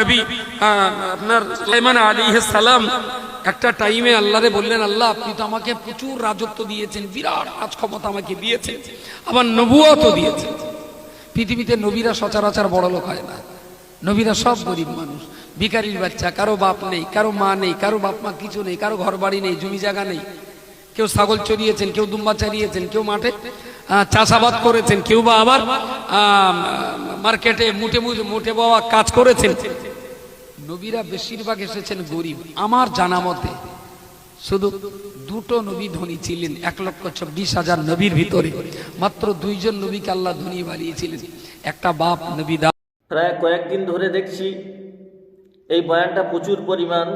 নবী আপনার সুলাইমান আলী সালাম একটা টাইমে আল্লাহরে বললেন, আল্লাহ, আপনি তো আমাকে প্রচুর রাজত্ব দিয়েছেন, বিরাট রাজ ক্ষমতা আমাকে দিয়েছেন, আবার দিয়েছেন। পৃথিবীতে নবীরা সচরাচর বড় লোক হয় না। নবীরা সব গরিব মানুষ, ভিখারির বাচ্চা, কারও বাপ নেই, কারও মা নেই, কারও বাপ মা কিছু নেই, কারও ঘর বাড়ি নেই, জমি জায়গা নেই। কেউ ছাগল চড়িয়েছেন কেউ দুম্বা চারিয়েছেন, কেউ মাঠে চাষাবাদ করেছেন, কেউ বা আবার মার্কেটে মুটে মুটে বাবা কাজ করেছেন। নবীরা বেশিরভাগ এসেছেন গরিব। আমার জানা মতে, শুধু দুটো নবী ধনী ছিলেন, এক লক্ষ চব্বিশ হাজার নবীর ভিতরে। মাত্র দুইজন নবীকে আল্লাহ ধনী বানিয়েছিলেন। একটা বাপ, নবী দা প্রায় কয়েকদিন ধরে দেখছি, এই বয়ানটা প্রচুর পরিমাণ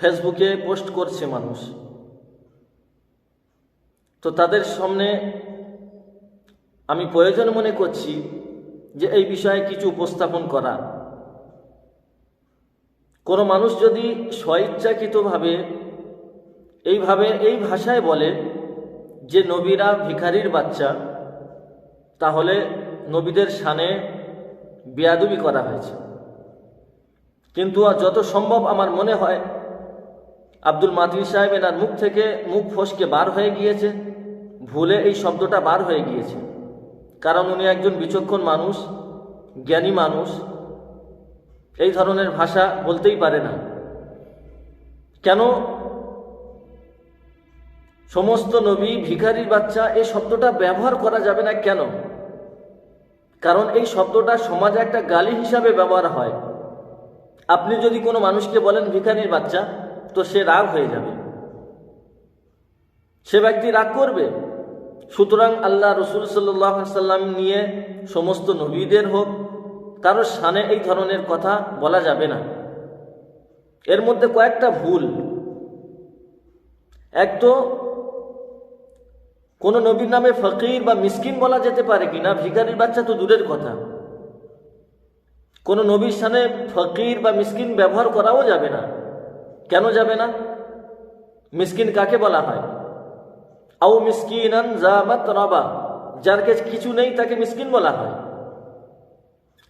ফেসবুকে পোস্ট করছে মানুষ। তো তাদের সামনে আমি প্রয়োজন মনে করছি যে এই বিষয়ে কিছু উপস্থাপন করা। কোনো মানুষ যদি স্বইচ্ছাকৃতভাবে এইভাবে, এই ভাষায় বলে যে নবীরা ভিখারির বাচ্চা, তাহলে নবীদের সানে বেয়াদুবি করা হয়েছে। কিন্তু যত সম্ভব আমার মনে হয় আব্দুল মাতিন সাহেব এনার মুখ থেকে মুখ ফসকে বার হয়ে গিয়েছে। ভুলে এই শব্দটা বার হয়ে গিয়েছে। কারণ উনি একজন বিচক্ষণ মানুষ, জ্ঞানী মানুষ। এই ধরনের ভাষা বলতেই পারে না। কেন? সমস্ত নবী ভিখারির বাচ্চা এই শব্দটা ব্যবহার করা যাবে না কেন? কারণ এই শব্দটা সমাজে একটা গালি হিসাবে ব্যবহার হয়। আপনি যদি কোনো মানুষকে বলেন ভিখারির বাচ্চা তো সে রাগ হয়ে যাবে। সে ব্যক্তি রাগ করবে। সুতরাং আল্লাহ রসুল সাল্লাম নিয়ে সমস্ত নবীদের হোক, কারও সানে এই ধরনের কথা বলা যাবে না। এর মধ্যে কয়েকটা ভুল। এক তো, কোন নবীর নামে ফকির বা মিসকিন বলা যেতে পারে কিনা, ভিখারির বাচ্চা তো দূরের কথা। কোন নবীর সামনে ফকির বা মিসকিন ব্যবহার করাও যাবে না। কেন যাবে না? মিসকিন কাকে বলা হয়? আউ রবা, যার কাছে কিছু নেই তাকে মিসকিন বলা হয়।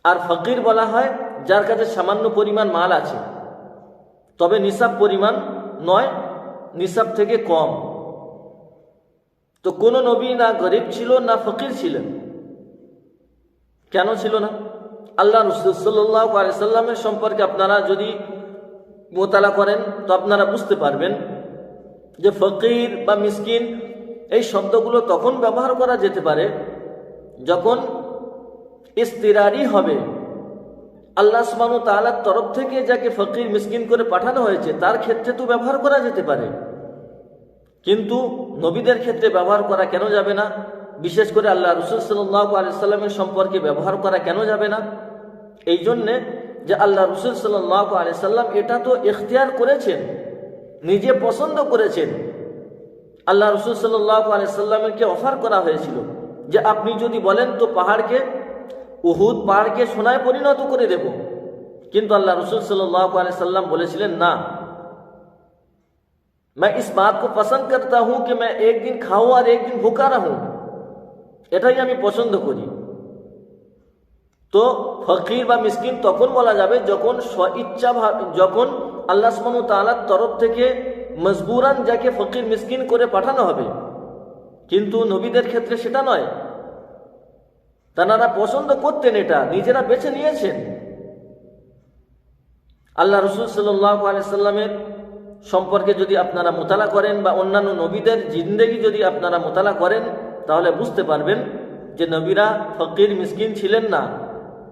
আর ফকির বলা হয় যার কাছে সামান্য পরিমাণ মাল আছে। তবে নিসাব পরিমাণ নয়, নিসাব থেকে কম। তো কোন নবী না গরিব ছিল, না ফকির ছিলেন? কেন ছিল না? আল্লাহ রসুল্লাহ সাল্লামের সম্পর্কে আপনারা যদি মোতালা করেন, তো আপনারা বুঝতে পারবেন যে ফকির বা মিসকিন এই শব্দগুলো তখন ব্যবহার করা যেতে পারে যখন ইস্তিরারি হবে। আল্লাহ সুবানু তালার তরফ থেকে যাকে ফকির, মিসকিন করে পাঠানো হয়েছে, তার ক্ষেত্রে তো ব্যবহার করা যেতে পারে। কিন্তু নবীদের ক্ষেত্রে ব্যবহার করা কেন যাবে না? বিশেষ করে আল্লাহ রসুল সাল্লাহ আলিয়াল্লামের সম্পর্কে ব্যবহার করা কেন যাবে না? এই জন্যে যে আল্লাহ রসুল সাল্লাহ আলিয়াল্লাম এটা তো এখতিয়ার করেছেন নিজে পছন্দ করেছেন আল্লাহ রসুল সাল্লাহ আলিয়াল্লামকে অফার করা হয়েছিল যে আপনি যদি বলেন তো পাহাড়কে উহুদ পাহাড়কে সোনায় পরিণত করে দেব কিন্তু আল্লাহ রসুল সাল্লাহ আলিয়াল্লাম বলেছিলেন না मैं इस बात को पसंद करता हूं कि मैं एक दिन खाऊं और एक दिन भूखा रहूं এটাই আমি পছন্দ করি তো ফকির বা মিসকিন তখন বলা যাবে যখন স্বইচ্ছা যখন আল্লাহ সুবহানাহু তাআলার তরফ থেকে মজবুরান যাকে ফকির, মিসকিন করে পাঠানো হবে। কিন্তু নবীদের ক্ষেত্রে সেটা নয়। তারা পছন্দ করতেন এটা, নিজেরা বেছে নিয়েছেন। আল্লাহ রসুল সাল্লাহ আলাইসাল্লামের সম্পর্কে যদি আপনারা মোতালা করেন বা অন্যান্য নবীদের জিন্দেগি যদি আপনারা মোতালা করেন, তাহলে বুঝতে পারবেন যে নবীরা ফকির, মিসকিন ছিলেন না।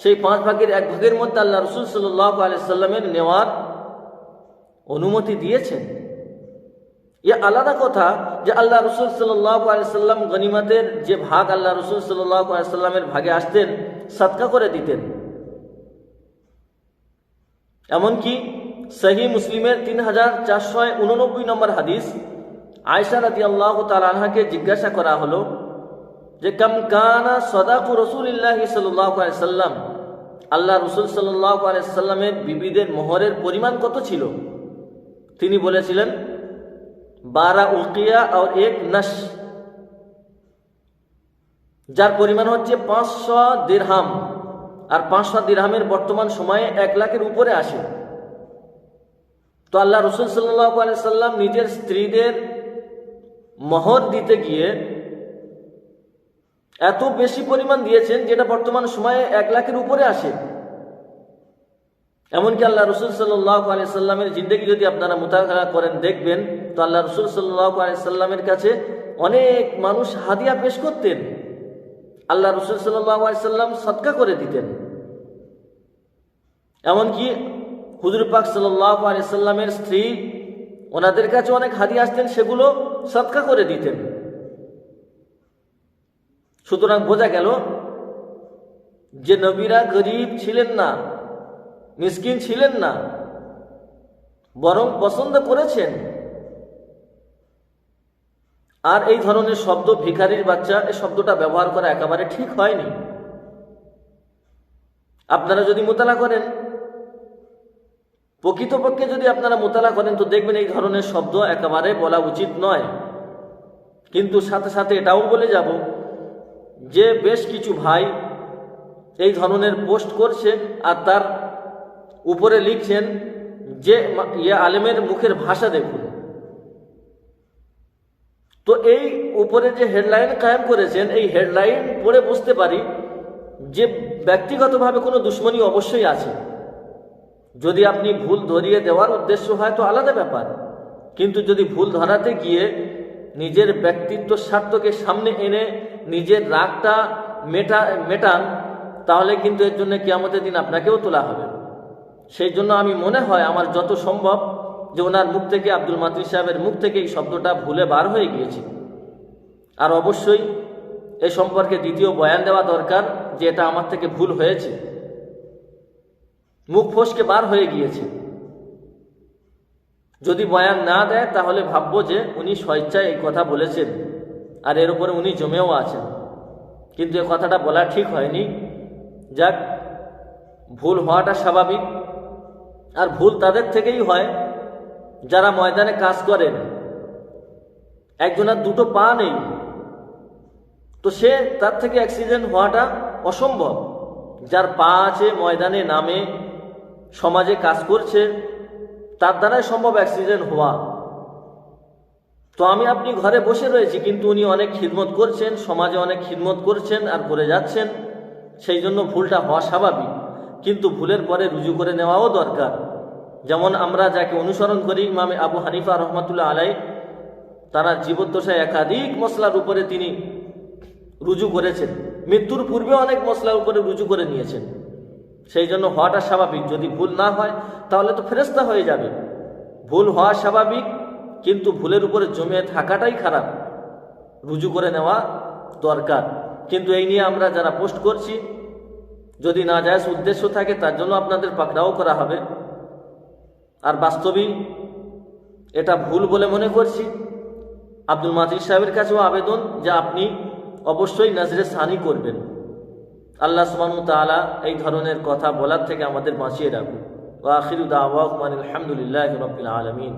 সেই পাঁচ ভাগের এক ভাগের মধ্যে আল্লাহ রসুল সাল্লাহ আলাইসাল্লামের নেওয়ার অনুমতি দিয়েছেন। এ আলাদা কথা যে আল্লাহ রসুল সাল্লাহ আলাইসাল্লাম গনিমতের যে ভাগ আল্লাহ রসুল সাল্লাহ আলাইসাল্লামের ভাগে আসতেন সৎকা করে দিতেন। এমনকি সহি মুসলিমের তিন হাজার চারশো উননব্বই নম্বর হাদিস আয়সা রাতি আল্লাহ তালাহাকে জিজ্ঞাসা করা হলো যে কাম কানা সদাকু রসুলিল্লাহ সাল্লাম, আল্লাহ রসুল সাল্লাহ আলাইসাল্লামের বিবিদের মোহরের পরিমাণ কত ছিল? তিনি বলেছিলেন, বারা উকিয়া আর এক নশ। যার পরিমাণ হচ্ছে পাঁচশো দিরহাম, আর পাঁচশো দিরহামের বর্তমান সময়ে এক লাখের উপরে আসে। তো আল্লাহ রসুল সাল্লাহ সাল্লাম নিজের স্ত্রীদের মহর দিতে গিয়ে এত বেশি পরিমাণ দিয়েছেন যেটা বর্তমান সময়ে এক লাখের উপরে আসে। এমনকি আল্লাহ রসুল সাল্লাহ আলি সাল্লামের জিন্দগি যদি আপনারা মোতাবেকা করেন, দেখবেন, তো আল্লাহ রসুল সাল্লাহ আলি সাল্লামের কাছে অনেক মানুষ হাদিয়া পেশ করতেন। আল্লাহ রসুল সাল্লাহ আলি সাল্লাম সৎকা করে দিতেন। এমনকি হুজুর পাক সাল্লাহ আলি সাল্লামের স্ত্রী, ওনাদের কাছে অনেক হাদিয়া আসতেন, সেগুলো সৎকা করে দিতেন। সুতরাং বোঝা গেল যে নবীরা গরিব ছিলেন না, মিসকিন ছিলেন না, বরং পছন্দ করেছেন। আর এই ধরনের শব্দ ভিখারির বাচ্চা, এই শব্দটা ব্যবহার করা একেবারে ঠিক হয়নি। আপনারা যদি মোতালা করেন, প্রকৃতপক্ষে যদি আপনারা মোতালা করেন, তো দেখবেন এই ধরনের শব্দ একেবারে বলা উচিত নয়। কিন্তু সাথে সাথে এটাও বলে যাব যে বেশ কিছু ভাই এই ধরনের পোস্ট করছে আর তার উপরে লিখছেন যে ইয়ে আলেমের মুখের ভাষা দেখুন। তো এই উপরে যে হেডলাইন কায়েম করেছেন, এই হেডলাইন পড়ে বুঝতে পারি যে ব্যক্তিগতভাবে কোনো দুশ্মনী অবশ্যই আছে। যদি আপনি ভুল ধরিয়ে দেওয়ার উদ্দেশ্য হয় তো আলাদা ব্যাপার। কিন্তু যদি ভুল ধরাতে গিয়ে নিজের ব্যক্তিত্ব স্বার্থকে সামনে এনে নিজের রাগটা মেটা, মেটান, তাহলে কিন্তু এর জন্য কেয়ামতের দিন আপনাকেও তোলা হবে। সেই জন্য আমি মনে হয় আমার যত সম্ভব যে ওনার মুখ থেকে আব্দুল মাতৃ সাহেবের মুখ থেকে এই শব্দটা ভুলে বার হয়ে গিয়েছে। আর অবশ্যই এ সম্পর্কে দ্বিতীয় বয়ান দেওয়া দরকার যে এটা আমার থেকে ভুল হয়েছে। মুখ ফসকে বার হয়ে গিয়েছে। যদি বয়ান না দেয়, তাহলে ভাববো যে উনি স্বেচ্ছায় এই কথা বলেছেন, আর এর উপরে উনি জমেও আছেন। কিন্তু এ কথাটা বলা ঠিক হয়নি। যাক, ভুল হওয়াটা স্বাভাবিক। আর ভুল তাদের থেকেই হয়, যারা ময়দানে কাজ করেন। একজনের দুটো পা নেই, তো সে তার থেকে অ্যাক্সিডেন্ট হওয়াটা অসম্ভব। যার পা আছে, ময়দানে নামে, সমাজে কাজ করছে তার দ্বারাই সম্ভব অ্যাক্সিডেন্ট হওয়া। তো আমি আপনি ঘরে বসে রয়েছি, কিন্তু উনি অনেক খিদমত করছেন, সমাজে অনেক খিদমত করছেন আর করে যাচ্ছেন। সেই জন্য ভুলটা হওয়া স্বাভাবিক। কিন্তু ভুলের পরে রুজু করে নেওয়াও দরকার। যেমন আমরা যাকে অনুসরণ করি, ইমামে আবু হানিফা রহমতুল্লাহ আলাই, তারা জীবদ্দশায় একাধিক মশলার উপরে তিনি রুজু করেছেন। মৃত্যুর পূর্বে অনেক মশলার উপরে রুজু করে নিয়েছেন। সেই জন্য হওয়াটা স্বাভাবিক। যদি ভুল না হয়, তাহলে তো ফেরস্তা হয়ে যাবে। ভুল হওয়া স্বাভাবিক, কিন্তু ভুলের উপরে জমে থাকাটাই খারাপ। রুজু করে নেওয়া দরকার। কিন্তু এই নিয়ে আমরা যারা পোস্ট করছি, যদি না যায় উদ্দেশ্য থাকে, তার জন্য আপনাদের পাকড়াও করা হবে। আর বাস্তবিক, এটা ভুল বলে মনে করছি। আব্দুল মাতির সাহেবের কাছেও আবেদন যে আপনি অবশ্যই নজরে সানি করবেন। আল্লাহ সুবাহ তালা এই ধরনের কথা বলার থেকে আমাদের বাঁচিয়ে রাখুন। ও আখিরুদ্দাওয়াক আলহামদুলিল্লাহ রবিল আলমিন।